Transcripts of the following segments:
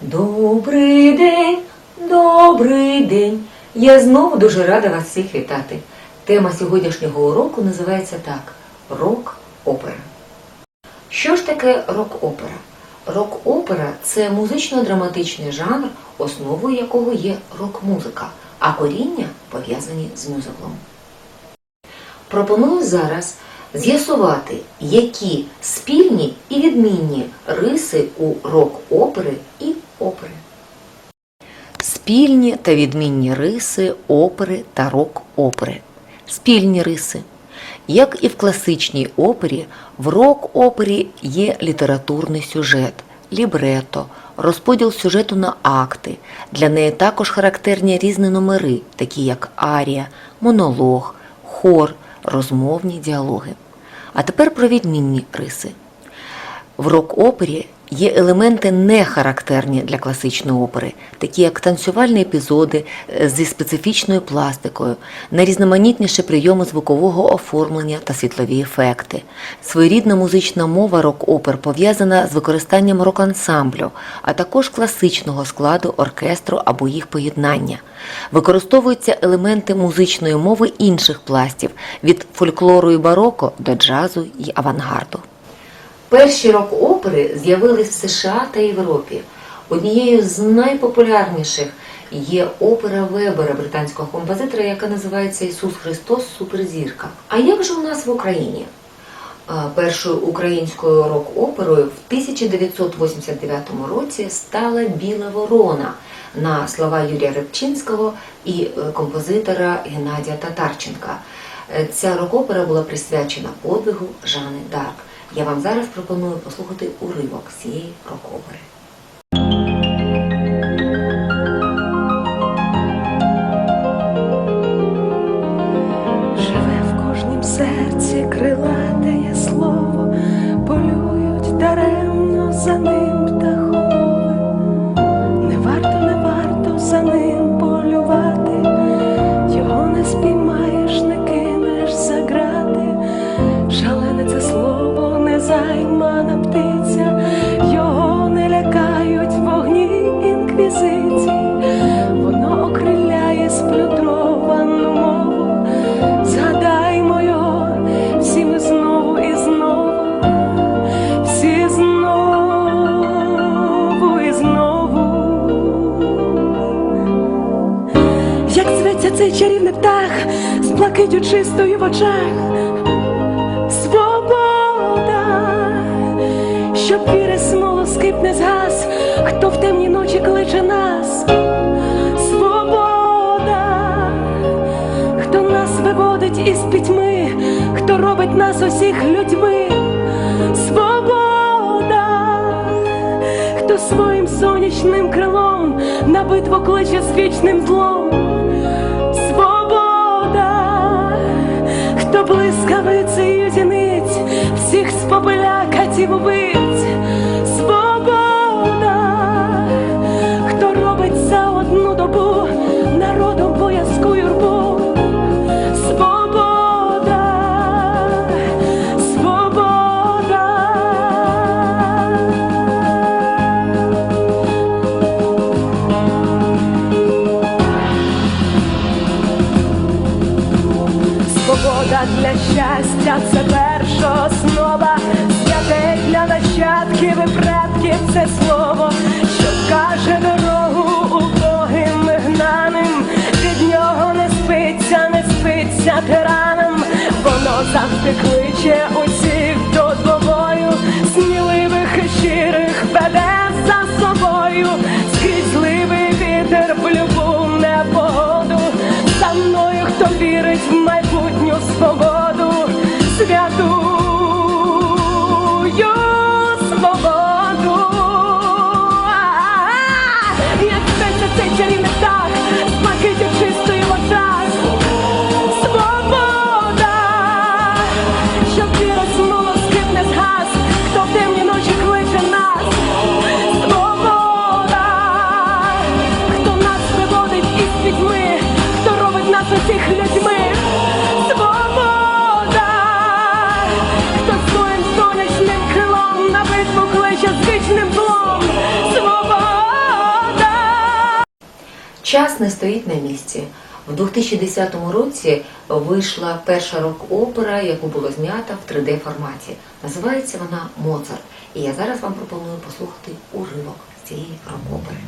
Добрий день, добрий день. Я знову дуже рада вас всіх вітати. Тема сьогоднішнього уроку називається так: рок-опера. Що ж таке рок-опера? Рок-опера це музично-драматичний жанр, основою якого є рок-музика, а коріння пов'язані з мюзиклом. Пропоную зараз з'ясувати, які спільні і відмінні риси у рок-опери і опери. Спільні та відмінні риси опери та рок-опери. Спільні риси. Як і в класичній опері, в рок-опері є літературний сюжет, лібрето, розподіл сюжету на акти. Для неї також характерні різні номери, такі як арія, монолог, хор, розмовні діалоги. А тепер про відмінні риси. В рок-опері є елементи не характерні для класичної опери, такі як танцювальні епізоди е, зі специфічною пластикою, найрізноманітніші прийоми звукового оформлення та світлові ефекти. Своєрідна музична мова рок-опер пов'язана з використанням рок-ансамблю, а також класичного складу оркестру або їх поєднання. Використовуються елементи музичної мови інших пластів від фольклору і бароко до джазу і авангарду. Перші рок-опери з'явились в США та Європі. Однією з найпопулярніших є опера Вебера, британського композитора, яка називається Ісус Христос Суперзірка. А як же у нас в Україні? Першою українською рок-оперою в 1989 році стала Біла Ворона на слова Юрія Рибчинського і е, композитора Геннадія Татарченка. Е, Ця рок-опера була присвячена подвигу Жани Дарк. Я вам зараз пропоную послухати уривок цієї рок-опери. Цей чарівний птах з блакитю чистою в очах. Свобода, щоб віри смолоскип не згас, хто в темній ночі кличе нас. Свобода, хто нас виводить із пітьми, хто робить нас усіх людьми. Свобода, хто своїм сонячним крилом на битву кличе з вічним злом. Хто блискавицею зіниць, всіх спопиля катів убивць. Завжди кличе усіх стоїть на місці. В 2010 році вийшла перша рок-опера, яку було знято в 3D форматі. Називається вона Моцарт. І я зараз вам пропоную послухати уривок з цієї рок-опери.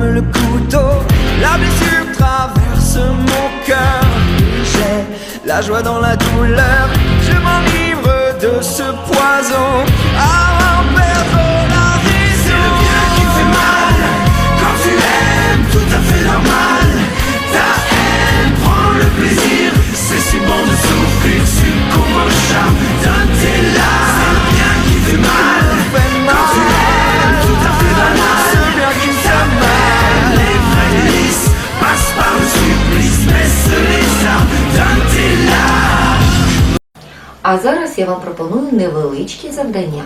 Le couteau. La blessure traverse mon cœur. J'ai la joie dans la douleur. Je m'enivre de ce poison. Avant de perdre la. C'est le bien qui fait mal. Quand tu aimes, tout à fait normal. Ta haine prend le plaisir. C'est si bon de souffrir, succombe au charme d'un tes larmes. А зараз я вам пропоную невеличкі завдання.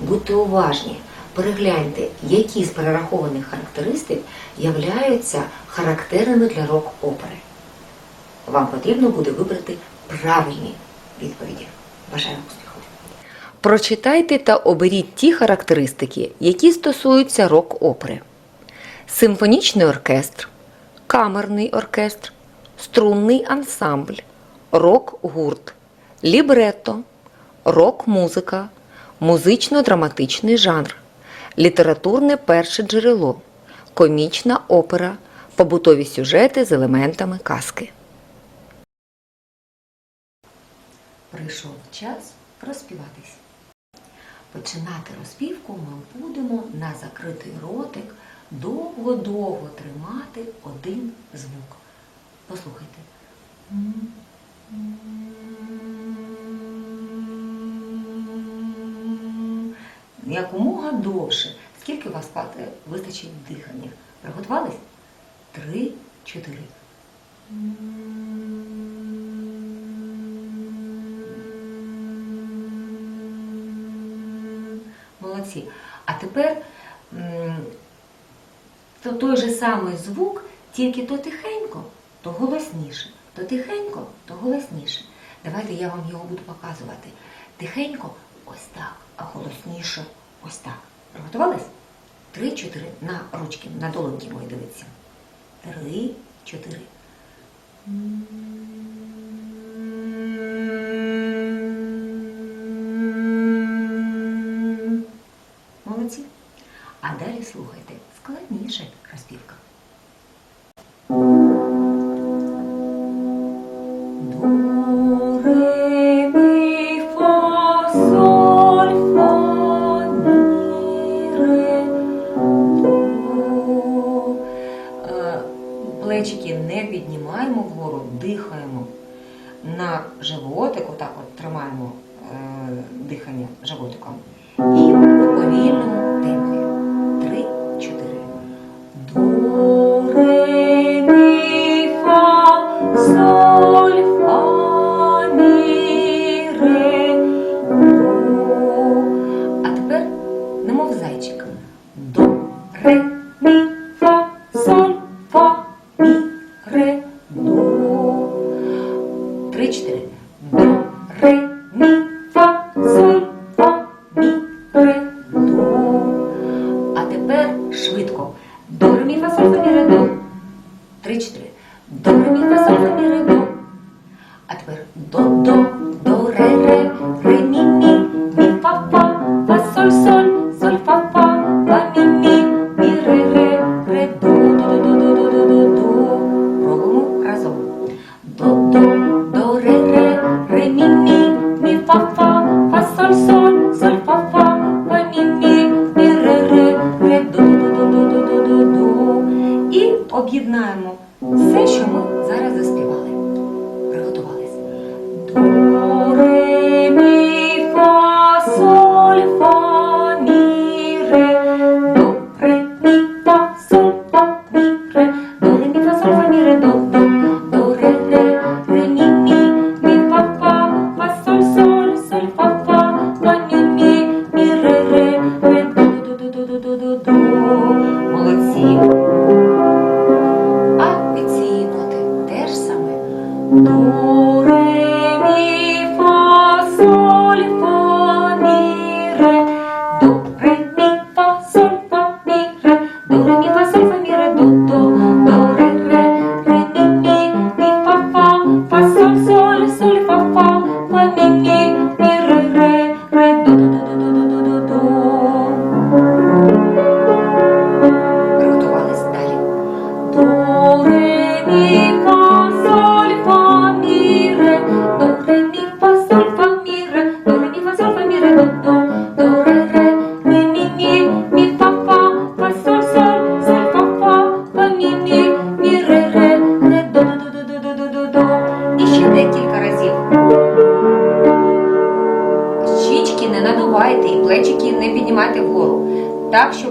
Будьте уважні, перегляньте, які з перерахованих характеристик являються характерними для рок-опери. Вам потрібно буде вибрати правильні відповіді. Бажаю успіху! Прочитайте та оберіть ті характеристики, які стосуються рок-опери. Симфонічний оркестр, камерний оркестр, струнний ансамбль, рок-гурт, лібретто, рок-музика, музично-драматичний жанр, літературне перше джерело, комічна опера, побутові сюжети з елементами казки. Прийшов час розпіватись. Починати розпівку ми будемо на закритий ротик довго-довго тримати один звук. Послухайте. Якомога довше. Скільки у вас вистачить дихання? Приготувались? Три, чотири. Молодці. А тепер то той же самий звук, тільки то тихенько, то голосніше. То тихенько, то голосніше. Давайте я вам його буду показувати. Тихенько ось так, а голосніше ось так. Приготувались? Три, чотири. На ручки, на долоньки мої дивиться. Три, чотири. Молодці. А далі слухайте. Складніше дихаємо на животик, отак от тримаємо е, дихання животиком. І повільному темпі. Три, чотири. До, ре, мі, фа, соль, фа, мі, ре. А тепер немов зайчик. До, ре, мі, фа, соль, фа, мі, ре, так, що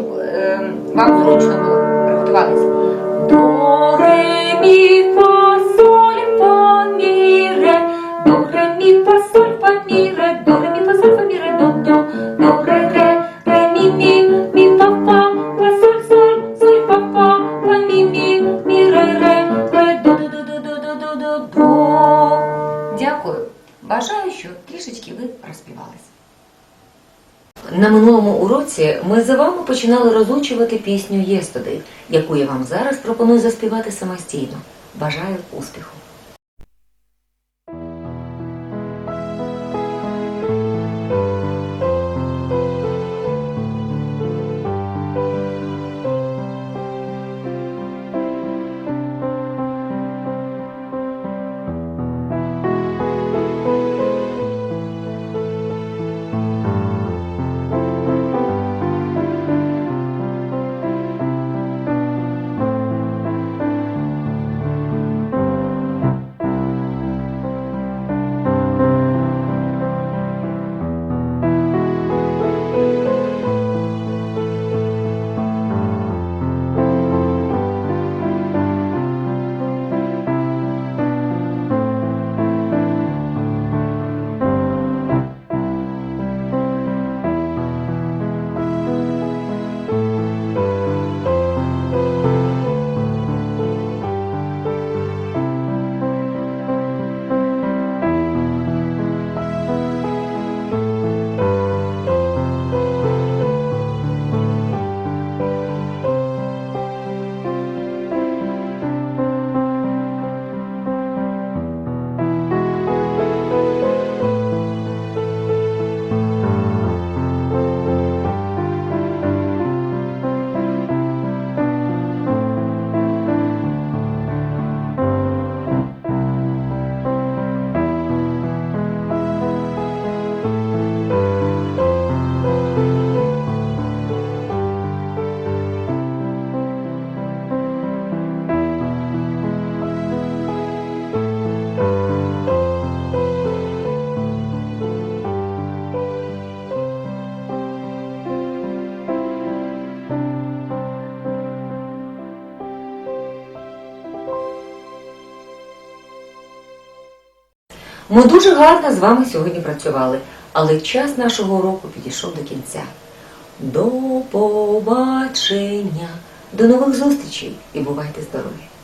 році ми за вами починали розучувати пісню Єстуди, яку я вам зараз пропоную заспівати самостійно. Бажаю успіху! Ми дуже гарно з вами сьогодні працювали, але час нашого уроку підійшов до кінця. До побачення, до нових зустрічей і бувайте здорові!